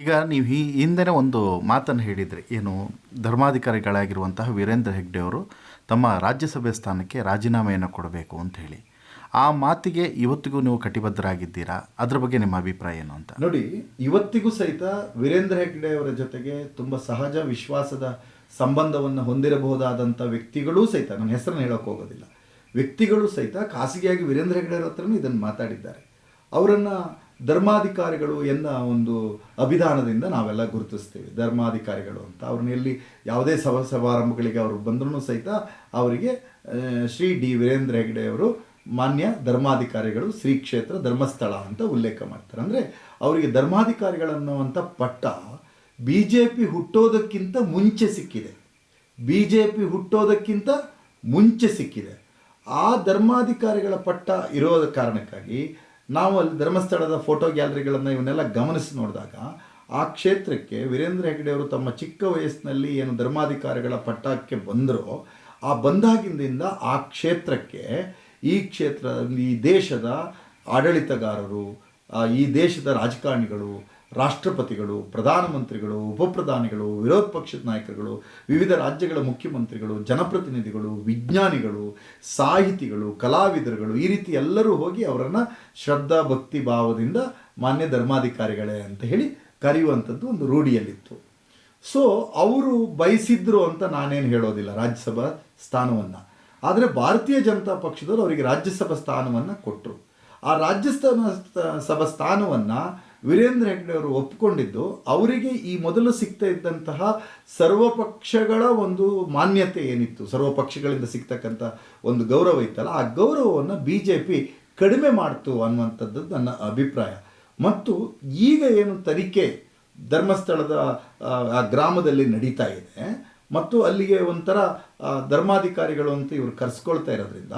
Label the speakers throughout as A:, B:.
A: ಈಗ ನೀವು ಈ ಹಿಂದೆ ಒಂದು ಮಾತನ್ನು ಹೇಳಿದರೆ. ಏನು, ಧರ್ಮಾಧಿಕಾರಿಗಳಾಗಿರುವಂತಹ ವೀರೇಂದ್ರ ಹೆಗ್ಡೆ ಅವರು ತಮ್ಮ ರಾಜ್ಯಸಭೆ ಸ್ಥಾನಕ್ಕೆ ರಾಜೀನಾಮೆಯನ್ನು ಕೊಡಬೇಕು ಅಂತ ಹೇಳಿ. ಆ ಮಾತಿಗೆ ಇವತ್ತಿಗೂ ನೀವು ಕಟಿಬದ್ಧರಾಗಿದ್ದೀರಾ? ಅದ್ರ ಬಗ್ಗೆ ನಿಮ್ಮ ಅಭಿಪ್ರಾಯ ಏನು ಅಂತ?
B: ನೋಡಿ, ಇವತ್ತಿಗೂ ಸಹಿತ ವೀರೇಂದ್ರ ಹೆಗ್ಡೆ ಅವರ ಜೊತೆಗೆ ತುಂಬ ಸಹಜ ವಿಶ್ವಾಸದ ಸಂಬಂಧವನ್ನು ಹೊಂದಿರಬಹುದಾದಂಥ ವ್ಯಕ್ತಿಗಳೂ ಸಹಿತ, ನನ್ನ ಹೆಸರನ್ನು ಹೇಳೋಕೆ ಹೋಗೋದಿಲ್ಲ, ವ್ಯಕ್ತಿಗಳು ಸಹಿತ ಖಾಸಗಿಯಾಗಿ ವೀರೇಂದ್ರ ಹೆಗ್ಡೆ ಅವರ ಹತ್ರನೂ ಇದನ್ನು ಮಾತಾಡಿದ್ದಾರೆ. ಅವರನ್ನು ಧರ್ಮಾಧಿಕಾರಿಗಳು ಎನ್ನ ಒಂದು ಅಭಿಧಾನದಿಂದ ನಾವೆಲ್ಲ ಗುರುತಿಸ್ತೇವೆ. ಧರ್ಮಾಧಿಕಾರಿಗಳು ಅಂತ. ಅವ್ರನ್ನ ಎಲ್ಲಿ ಯಾವುದೇ ಸಭಾ ಸಮಾರಂಭಗಳಿಗೆ ಅವರು ಬಂದರೂ ಸಹಿತ ಅವರಿಗೆ ಶ್ರೀ ಡಿ ವೀರೇಂದ್ರ ಹೆಗ್ಡೆ ಅವರು ಮಾನ್ಯ ಧರ್ಮಾಧಿಕಾರಿಗಳು ಶ್ರೀ ಕ್ಷೇತ್ರ ಧರ್ಮಸ್ಥಳ ಅಂತ ಉಲ್ಲೇಖ ಮಾಡ್ತಾರೆ. ಅಂದರೆ ಅವರಿಗೆ ಧರ್ಮಾಧಿಕಾರಿಗಳನ್ನುವಂಥ ಪಟ್ಟ ಬಿ ಜೆ ಪಿ ಹುಟ್ಟೋದಕ್ಕಿಂತ ಮುಂಚೆ ಸಿಕ್ಕಿದೆ. ಬಿ ಜೆ ಪಿ ಹುಟ್ಟೋದಕ್ಕಿಂತ ಮುಂಚೆ ಸಿಕ್ಕಿದೆ. ಆ ಧರ್ಮಾಧಿಕಾರಿಗಳ ಪಟ್ಟ ಇರೋದ ಕಾರಣಕ್ಕಾಗಿ ನಾವು ಅಲ್ಲಿ ಧರ್ಮಸ್ಥಳದ ಫೋಟೋ ಗ್ಯಾಲರಿಗಳನ್ನು ಇವನ್ನೆಲ್ಲ ಗಮನಿಸಿ ನೋಡಿದಾಗ, ಆ ಕ್ಷೇತ್ರಕ್ಕೆ ವೀರೇಂದ್ರ ಹೆಗ್ಡೆ ಅವರು ತಮ್ಮ ಚಿಕ್ಕ ವಯಸ್ಸಿನಲ್ಲಿ ಏನು ಧರ್ಮಾಧಿಕಾರಿಗಳ ಪಟ್ಟಕ್ಕೆ ಬಂದರೋ, ಆ ಬಂದಾಗಿಂದ ಆ ಕ್ಷೇತ್ರಕ್ಕೆ ಈ ಕ್ಷೇತ್ರ ಈ ದೇಶದ ಆಡಳಿತಗಾರರು ಈ ದೇಶದ ರಾಜಕಾರಣಿಗಳು ರಾಷ್ಟ್ರಪತಿಗಳು, ಪ್ರಧಾನಮಂತ್ರಿಗಳು, ಉಪಪ್ರಧಾನಿಗಳು, ವಿರೋಧ ಪಕ್ಷದ ನಾಯಕರುಗಳು, ವಿವಿಧ ರಾಜ್ಯಗಳ ಮುಖ್ಯಮಂತ್ರಿಗಳು, ಜನಪ್ರತಿನಿಧಿಗಳು, ವಿಜ್ಞಾನಿಗಳು, ಸಾಹಿತಿಗಳು, ಕಲಾವಿದರುಗಳು ಈ ರೀತಿ ಎಲ್ಲರೂ ಹೋಗಿ ಅವರನ್ನು ಶ್ರದ್ಧಾ ಭಕ್ತಿ ಭಾವದಿಂದ ಮಾನ್ಯ ಧರ್ಮಾಧಿಕಾರಿಗಳೇ ಅಂತ ಹೇಳಿ ಕರೆಯುವಂಥದ್ದು ಒಂದು ರೂಢಿಯಲ್ಲಿತ್ತು. ಸೊ ಅವರು ಬಯಸಿದ್ರು ಅಂತ ನಾನೇನು ಹೇಳೋದಿಲ್ಲ ರಾಜ್ಯಸಭಾ ಸ್ಥಾನವನ್ನು. ಆದರೆ ಭಾರತೀಯ ಜನತಾ ಪಕ್ಷದವರು ಅವರಿಗೆ ರಾಜ್ಯಸಭಾ ಸ್ಥಾನವನ್ನು ಕೊಟ್ಟರು ಆ ರಾಜ್ಯಸ್ಥಾನ ಸಭಾ ಸ್ಥಾನವನ್ನು ವೀರೇಂದ್ರ ಹೆಗ್ಡೆ ಅವರು ಒಪ್ಪಿಕೊಂಡಿದ್ದು ಅವರಿಗೆ ಈ ಮೊದಲು ಸಿಗ್ತಾ ಇದ್ದಂತಹ ಸರ್ವಪಕ್ಷಗಳ ಒಂದು ಮಾನ್ಯತೆ ಏನಿತ್ತು? ಸರ್ವಪಕ್ಷಗಳಿಂದ ಸಿಗ್ತಕ್ಕಂಥ ಒಂದು ಗೌರವ ಇತ್ತಲ್ಲ ಆ ಗೌರವವನ್ನು ಬಿ ಜೆ ಪಿ ಕಡಿಮೆ ಮಾಡ್ತು ಅನ್ನುವಂಥದ್ದು ನನ್ನ ಅಭಿಪ್ರಾಯ. ಮತ್ತು ಈಗ ಏನು ತನಿಖೆ ಧರ್ಮಸ್ಥಳದ ಆ, ಆ ಗ್ರಾಮದಲ್ಲಿ ನಡೀತಾ ಇದೆ ಮತ್ತು ಅಲ್ಲಿಗೆ ಒಂಥರ ಧರ್ಮಾಧಿಕಾರಿಗಳು ಅಂತ ಇವರು ಕರೆಸ್ಕೊಳ್ತಾ ಇರೋದ್ರಿಂದ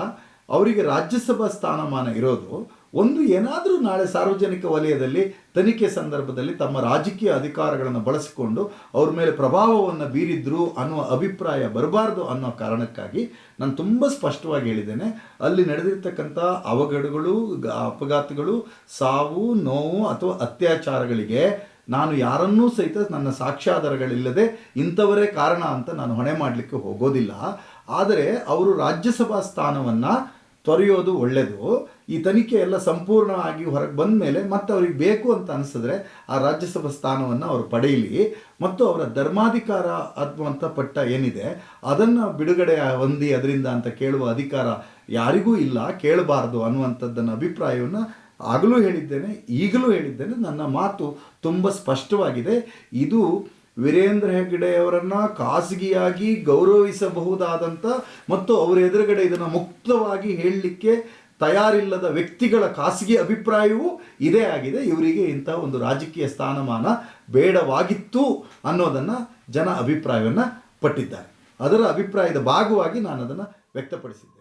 B: ಅವರಿಗೆ ರಾಜ್ಯಸಭಾ ಸ್ಥಾನಮಾನ ಇರೋದು ಒಂದು ಏನಾದರೂ ನಾಳೆ ಸಾರ್ವಜನಿಕ ವಲಯದಲ್ಲಿ ತನಿಖೆ ಸಂದರ್ಭದಲ್ಲಿ ತಮ್ಮ ರಾಜಕೀಯ ಅಧಿಕಾರಗಳನ್ನು ಬಳಸಿಕೊಂಡು ಅವ್ರ ಮೇಲೆ ಪ್ರಭಾವವನ್ನು ಬೀರಿದ್ರು ಅನ್ನುವ ಅಭಿಪ್ರಾಯ ಬರಬಾರ್ದು ಅನ್ನೋ ಕಾರಣಕ್ಕಾಗಿ ನಾನು ತುಂಬ ಸ್ಪಷ್ಟವಾಗಿ ಹೇಳಿದ್ದೇನೆ. ಅಲ್ಲಿ ನಡೆದಿರ್ತಕ್ಕಂಥ ಅವಘಡಗಳು ಅಪಘಾತಗಳು, ಸಾವು, ನೋವು ಅಥವಾ ಅತ್ಯಾಚಾರಗಳಿಗೆ ನಾನು ಯಾರನ್ನೂ ಸಹಿತ ನನ್ನ ಸಾಕ್ಷ್ಯಾಧಾರಗಳಿಲ್ಲದೆ ಇಂಥವರೇ ಕಾರಣ ಅಂತ ನಾನು ಹೊಣೆ ಮಾಡಲಿಕ್ಕೆ ಹೋಗೋದಿಲ್ಲ. ಆದರೆ ಅವರು ರಾಜ್ಯಸಭಾ ಸ್ಥಾನವನ್ನು ತೊರೆಯೋದು ಒಳ್ಳೆಯದು ಈ ತನಿಖೆ ಎಲ್ಲ ಸಂಪೂರ್ಣವಾಗಿ ಹೊರಗೆ ಬಂದ ಮೇಲೆ ಮತ್ತೆ ಅವ್ರಿಗೆ ಬೇಕು ಅಂತ ಅನಿಸಿದ್ರೆ ಆ ರಾಜ್ಯಸಭಾ ಸ್ಥಾನವನ್ನು ಅವರು ಪಡೆಯಲಿ. ಮತ್ತು ಅವರ ಧರ್ಮಾಧಿಕಾರ ಅನ್ನುವಂಥ ಪಟ್ಟ ಏನಿದೆ, ಅದನ್ನು ಬಿಡುಗಡೆ ಹೊಂದಿ ಅದರಿಂದ ಅಂತ ಕೇಳುವ ಅಧಿಕಾರ ಯಾರಿಗೂ ಇಲ್ಲ, ಕೇಳಬಾರ್ದು ಅನ್ನುವಂಥದ್ದನ್ನು ಅಭಿಪ್ರಾಯವನ್ನು ಆಗಲೂ ಹೇಳಿದ್ದೇನೆ, ಈಗಲೂ ಹೇಳಿದ್ದೇನೆ. ನನ್ನ ಮಾತು ತುಂಬ ಸ್ಪಷ್ಟವಾಗಿದೆ. ಇದು ವೀರೇಂದ್ರ ಹೆಗ್ಗಡೆಯವರನ್ನು ಖಾಸಗಿಯಾಗಿ ಗೌರವಿಸಬಹುದಾದಂಥ ಮತ್ತು ಅವರ ಎದುರುಗಡೆ ಇದನ್ನು ಮುಕ್ತವಾಗಿ ಹೇಳಲಿಕ್ಕೆ ತಯಾರಿಲ್ಲದ ವ್ಯಕ್ತಿಗಳ ಖಾಸಗಿ ಅಭಿಪ್ರಾಯವೂ ಇದೇ ಆಗಿದೆ. ಇವರಿಗೆ ಇಂಥ ಒಂದು ರಾಜಕೀಯ ಸ್ಥಾನಮಾನ ಬೇಡವಾಗಿತ್ತು ಅನ್ನೋದನ್ನು ಜನ ಅಭಿಪ್ರಾಯವನ್ನು ಪಟ್ಟಿದ್ದಾರೆ. ಅದರ ಅಭಿಪ್ರಾಯದ ಭಾಗವಾಗಿ ನಾನು ಅದನ್ನು ವ್ಯಕ್ತಪಡಿಸಿದ್ದೆ.